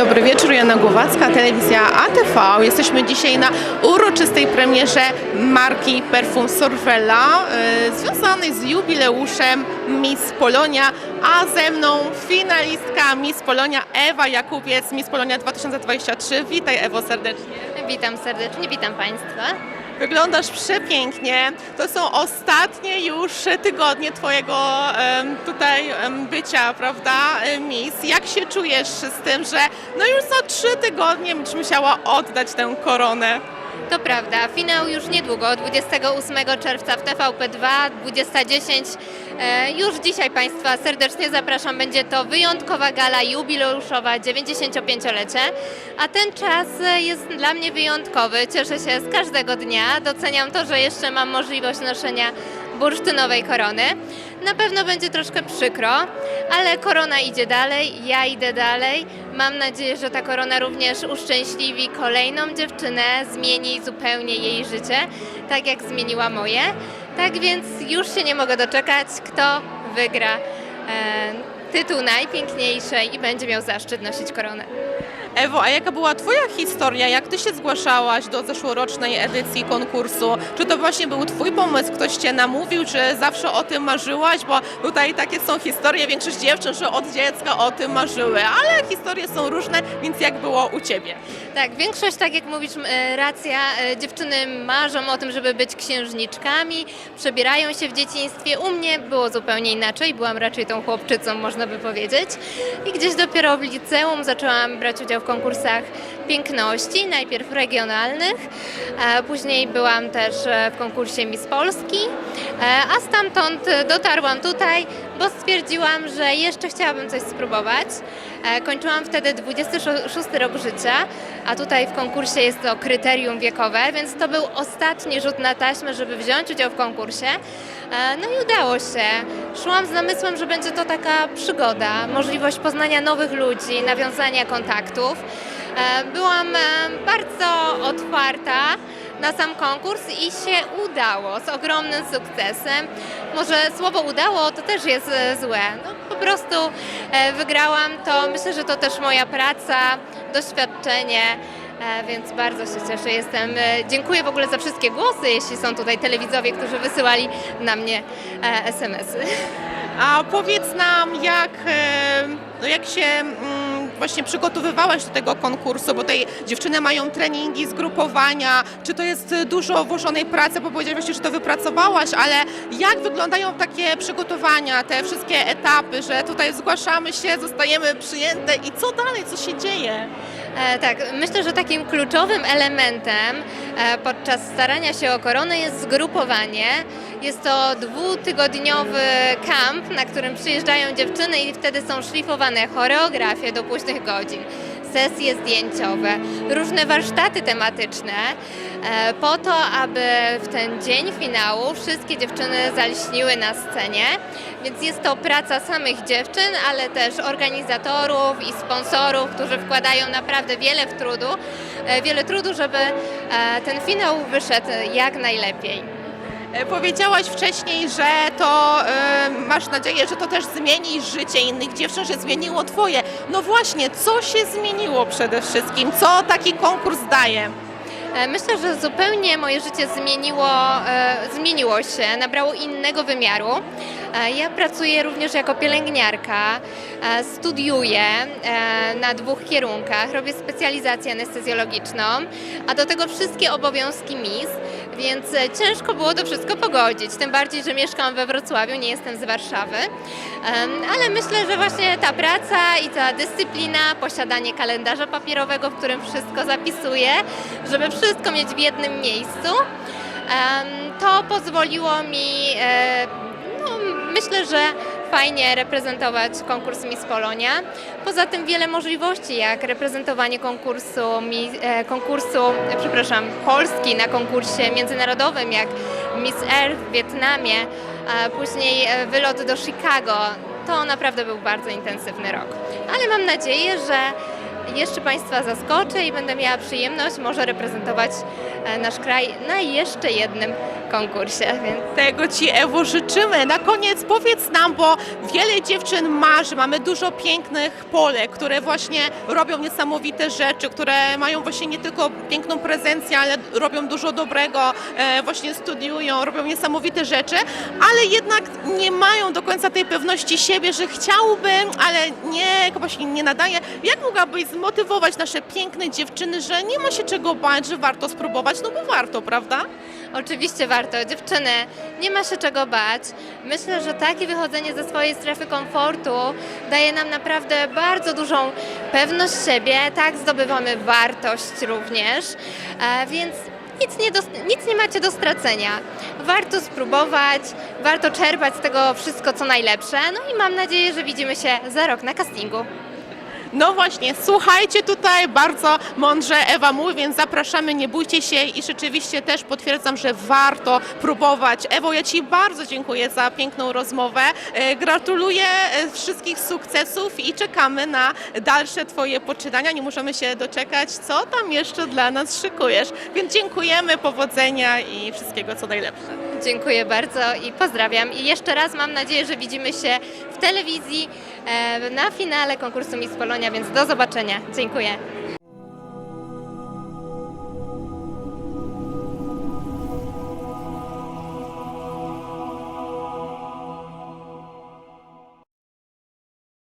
Dobry wieczór, Jana Głowacka, telewizja ATV. Jesteśmy dzisiaj na uroczystej premierze marki Perfum Sorvella, y, związanej z jubileuszem Miss Polonia, a ze mną finalistka Miss Polonia Ewa Jakubiec, Miss Polonia 2023. Witaj Ewo serdecznie. Witam serdecznie, witam Państwa. Wyglądasz przepięknie. To są ostatnie już tygodnie Twojego tutaj bycia, prawda, Miss. Jak się czujesz z tym, że no już za trzy tygodnie będziesz musiała oddać tę koronę? To prawda, finał już niedługo, 28 czerwca w TVP2, 20.10. E, Już dzisiaj Państwa serdecznie zapraszam. Będzie to wyjątkowa gala jubileuszowa, 95-lecie. A ten czas jest dla mnie wyjątkowy. Cieszę się z każdego dnia. Doceniam to, że jeszcze mam możliwość noszenia bursztynowej korony. Na pewno będzie troszkę przykro, ale korona idzie dalej, ja idę dalej. Mam nadzieję, że ta korona również uszczęśliwi kolejną dziewczynę, zmieni zupełnie jej życie, tak jak zmieniła moje. Tak więc już się nie mogę doczekać, kto wygra e, tytuł najpiękniejszej i będzie miał zaszczyt nosić koronę. Ewo, a jaka była Twoja historia? Jak Ty się zgłaszałaś do zeszłorocznej edycji konkursu? Czy to właśnie był Twój pomysł? Ktoś Cię namówił? Czy zawsze o tym marzyłaś? Bo tutaj takie są historie, większość dziewczyn, że od dziecka o tym marzyły, ale historie są różne, więc jak było u Ciebie? Tak, większość, tak jak mówisz, e, racja, e, dziewczyny marzą o tym, żeby być księżniczkami, przebierają się w dzieciństwie. U mnie było zupełnie inaczej, byłam raczej tą chłopczycą, można by powiedzieć. I gdzieś dopiero w liceum zaczęłam brać udział w konkursach piękności, najpierw regionalnych, a później byłam też e, w konkursie Miss Polski, e, a stamtąd e, dotarłam tutaj, bo stwierdziłam, że jeszcze chciałabym coś spróbować. E, Kończyłam wtedy 26 rok życia, a tutaj w konkursie jest to kryterium wiekowe, więc to był ostatni rzut na taśmę, żeby wziąć udział w konkursie. E, No i udało się. Szłam z namysłem, że będzie to taka przygoda, możliwość poznania nowych ludzi, nawiązania kontaktów. E, Byłam e, bardzo otwarta na sam konkurs i się udało z ogromnym sukcesem. Może słowo udało to też jest e, złe. No, po prostu wygrałam to. Myślę, że to też moja praca, doświadczenie. E, Więc bardzo się cieszę. Jestem. e, Dziękuję w ogóle za wszystkie głosy, jeśli są tutaj telewidzowie, którzy wysyłali na mnie e, SMS-y. A powiedz nam, jak, no jak się mm, właśnie przygotowywałaś do tego konkursu, bo tutaj dziewczyny mają treningi, zgrupowania, czy to jest e, dużo włożonej pracy, bo powiedziałaś właśnie, że to wypracowałaś, ale jak wyglądają takie przygotowania, te wszystkie etapy, że tutaj zgłaszamy się, zostajemy przyjęte i co dalej, co się dzieje? E, tak, myślę, że takim kluczowym elementem e, podczas starania się o koronę jest zgrupowanie. Jest to dwutygodniowy kamp, na którym przyjeżdżają dziewczyny i wtedy są szlifowane choreografie do późnych godzin, sesje zdjęciowe, różne warsztaty tematyczne, e, po to, aby w ten dzień finału wszystkie dziewczyny zaliśniły na scenie. Więc jest to praca samych dziewczyn, ale też organizatorów i sponsorów, którzy wkładają naprawdę wiele trudu, e, wiele trudu, żeby e, ten finał wyszedł jak najlepiej. E, Powiedziałaś wcześniej, że to e, masz nadzieję, że to też zmieni życie innych dziewczyn, że zmieniło twoje. No właśnie, co się zmieniło przede wszystkim? Co taki konkurs daje? E, Myślę, że zupełnie moje życie zmieniło, zmieniło się, nabrało innego wymiaru. Ja pracuję również jako pielęgniarka, studiuję na dwóch kierunkach, robię specjalizację anestezjologiczną, a do tego wszystkie obowiązki MIS, więc e, ciężko było to wszystko pogodzić, tym bardziej, że mieszkam we Wrocławiu, nie jestem z Warszawy, ale myślę, że właśnie ta praca i ta dyscyplina, posiadanie kalendarza papierowego, w którym wszystko zapisuję, żeby wszystko mieć w jednym miejscu, to pozwoliło mi, e, no, myślę, że fajnie reprezentować konkurs Miss Polonia. Poza tym wiele możliwości, jak reprezentowanie konkursu, e, konkursu przepraszam, Polski na konkursie międzynarodowym, jak Miss Air w Wietnamie, a później e, wylot do Chicago. To naprawdę był bardzo intensywny rok. Ale mam nadzieję, że jeszcze Państwa zaskoczę i będę miała przyjemność może reprezentować e, nasz kraj na jeszcze jednym konkursie, więc Tego Ci, Ewo, życzymy. Na koniec powiedz nam, bo wiele dziewczyn marzy, mamy dużo pięknych Polek, które właśnie robią niesamowite rzeczy, które mają właśnie nie tylko piękną prezencję, ale robią dużo dobrego, e, właśnie studiują, robią niesamowite rzeczy, ale jednak nie mają do końca tej pewności siebie, że chciałby, ale nie, właśnie nie nadaje. Jak mogłabyś zmotywować nasze piękne dziewczyny, że nie ma się czego bać, że warto spróbować, no bo warto, prawda? Oczywiście warto. Dziewczyny, nie ma się czego bać. Myślę, że takie wychodzenie ze swojej strefy komfortu daje nam naprawdę bardzo dużą pewność siebie. Tak, zdobywamy wartość również, e, więc nic nie, dos- nic nie macie do stracenia. Warto spróbować, warto czerpać z tego wszystko, co najlepsze. No i mam nadzieję, że widzimy się za rok na castingu. No właśnie, słuchajcie tutaj, bardzo mądrze Ewa mówi, więc zapraszamy, nie bójcie się i rzeczywiście też potwierdzam, że warto próbować. Ewo, ja Ci bardzo dziękuję za piękną rozmowę. E, Gratuluję e, wszystkich sukcesów i czekamy na dalsze Twoje poczynania. Nie możemy się doczekać, co tam jeszcze dla nas szykujesz. Więc dziękujemy, powodzenia i wszystkiego co najlepsze. Dziękuję bardzo i pozdrawiam. I jeszcze raz mam nadzieję, że widzimy się w telewizji e, na finale konkursu Miss Polonia, więc do zobaczenia. Dziękuję.